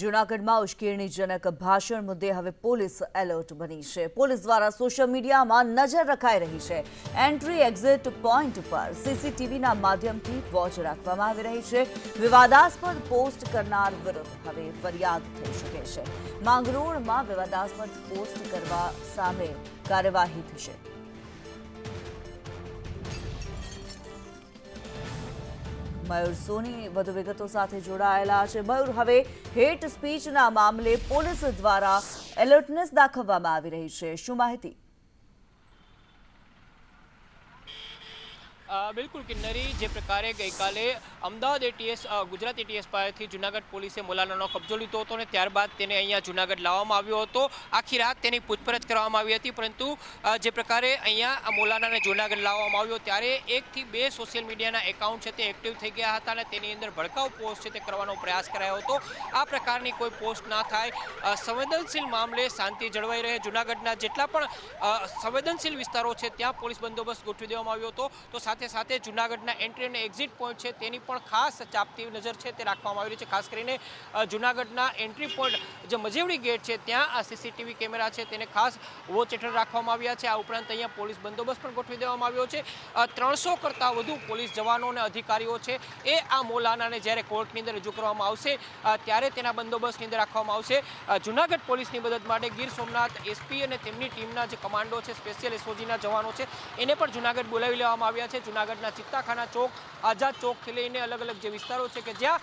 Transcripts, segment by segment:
જૂનાગઢમાં ઉશ્કેરણીજનક ભાષણ મુદ્દે હવે પોલીસ એલર્ટ બની છે. પોલીસ દ્વારા સોશિયલ મીડિયામાં નજર રખાઈ રહી છે. એન્ટ્રી એક્ઝિટ પોઈન્ટ પર સીસીટીવીના માધ્યમથી વોચ રાખવામાં આવી રહી છે. વિવાદાસ્પદ પોસ્ટ કરનાર વિરુદ્ધ હવે ફરિયાદ થઈ શકે છે. માંગરોળમાં વિવાદાસ્પદ પોસ્ટ કરવા સામે કાર્યવાહી થશે. મયુર સોની વધુ વિગતો સાથે જોડાયેલા છે. મયુર, હવે હેટ સ્પીચના મામલે પોલીસ દ્વારા એલર્ટનેસ દાખવવામાં આવી રહી છે. શું માહિતી? બિલકુલ કિન્નરી, જે પ્રકારે ગઈકાલે અમદાવાદ એટીએસ ગુજરાત એટીએસ પાસેથી જુનાગઢ પોલીસે મોલાનાનો કબજો લીધો હતો અને ત્યારબાદ તેને અહીંયા જુનાગઢ લાવવામાં આવ્યો હતો. આખી રાત તેની પૂછપરછ કરવામાં આવી હતી, પરંતુ જે પ્રકારે અહીંયા મોલાનાને જુનાગઢ લાવવામાં આવ્યો ત્યારે એકથી બે સોશિયલ મીડિયાના એકાઉન્ટ છે તે એક્ટિવ થઈ ગયા હતા અને તેની અંદર ભડકાઉ પોસ્ટ છે તે કરવાનો પ્રયાસ કરાયો હતો. આ પ્રકારની કોઈ પોસ્ટ ના થાય. સંવેદનશીલ મામલે શાંતિ જળવાઈ રહે. જુનાગઢના જેટલા પણ સંવેદનશીલ વિસ્તારો છે, ત્યાં પોલીસ બંદોબસ્ત ગોઠવી દેવામાં આવ્યો હતો. તો સાથે સાથે જુનાગઢના એન્ટ્રી અને એક્ઝિટ પોઈન્ટ છે, તેની પણ ખાસ ચાપતી નજર છે, તે રાખવામાં આવી રહી છે. ખાસ કરીને જૂનાગઢના એન્ટ્રી પોઈન્ટ જે મજેવડી ગેટ છે, ત્યાં આ સીસીટીવી કેમેરા છે, તેને ખાસ વોચ હેઠળ રાખવામાં આવ્યા છે. આ ઉપરાંત અહીંયા પોલીસ બંદોબસ્ત પણ ગોઠવી દેવામાં આવ્યો છે. ત્રણસો કરતાં વધુ પોલીસ જવાનો અને અધિકારીઓ છે, એ આ મોલાનાને જ્યારે કોર્ટની અંદર રજૂ કરવામાં આવશે ત્યારે તેના બંદોબસ્તની અંદર રાખવામાં આવશે. જુનાગઢ પોલીસની મદદ માટે ગીર સોમનાથ એસપી અને તેમની ટીમના જે કમાન્ડો છે, સ્પેશિયલ એસઓજીના જવાનો છે, એને પણ જુનાગઢ બોલાવી લેવામાં આવ્યા છે. જુનાગઢના ચિત્તાખાના ચોક, આઝાદ ચોકથી લઈને અલગ અલગ જે વિસ્તારો છે કે જ્યાં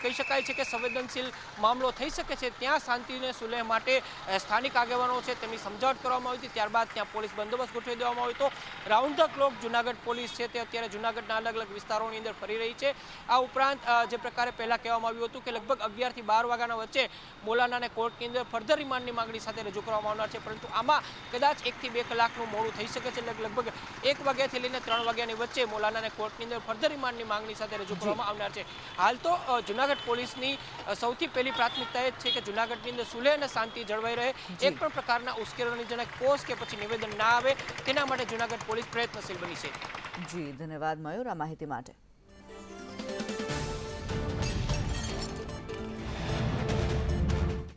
કહી શકાય છે કે સંવેદનશીલ મામલો થઈ શકે છે, ત્યાં શાંતિને સુલેહ માટે સ્થાનિક આગેવાનો છે તેમની સમજાવટ કરવામાં આવી હતી. ત્યારબાદ ત્યાં પોલીસ બંદોબસ્ત ગોઠવી દેવામાં આવ્યો હતો. Round the clock Junagadh police છે તે અત્યારે જુનાગઢના અલગ અલગ વિસ્તારોની અંદર ફરી રહી છે. આ ઉપરાંત જે પ્રકારે પહેલાં કહેવામાં આવ્યું હતું કે લગભગ અગિયારથી બાર વાગ્યાના વચ્ચે મોલાનાને કોર્ટની અંદર ફર્ધર રિમાન્ડની માંગણી સાથે રજૂ કરવામાં આવનાર છે. પરંતુ આમાં કદાચ એકથી બે કલાકનું મોડું થઈ શકે છે. લગભગ એક વાગ્યાથી લઈને ત્રણ વાગ્યાની વચ્ચે મોલાનાને કોર્ટની અંદર ફર્ધર રિમાન્ડની માંગણી સાથે રજૂ કરવામાં આવનાર છે. હાલ તો જૂનાગઢ જુનાગઢ પોલીસની સૌથી પહેલી પ્રાથમિકતા એ છે કે જુનાગઢની અંદર સુલે અને શાંતિ જળવાઈ રહે. એક પણ પ્રકારના ઉશ્કેરણીજનક કોષ કે પછી નિવેદન ના આવે તેના માટે જુનાગઢ પોલીસ પ્રયત્નશીલ બની છે. જી ધન્યવાદ મયુર આ માહિતી માટે.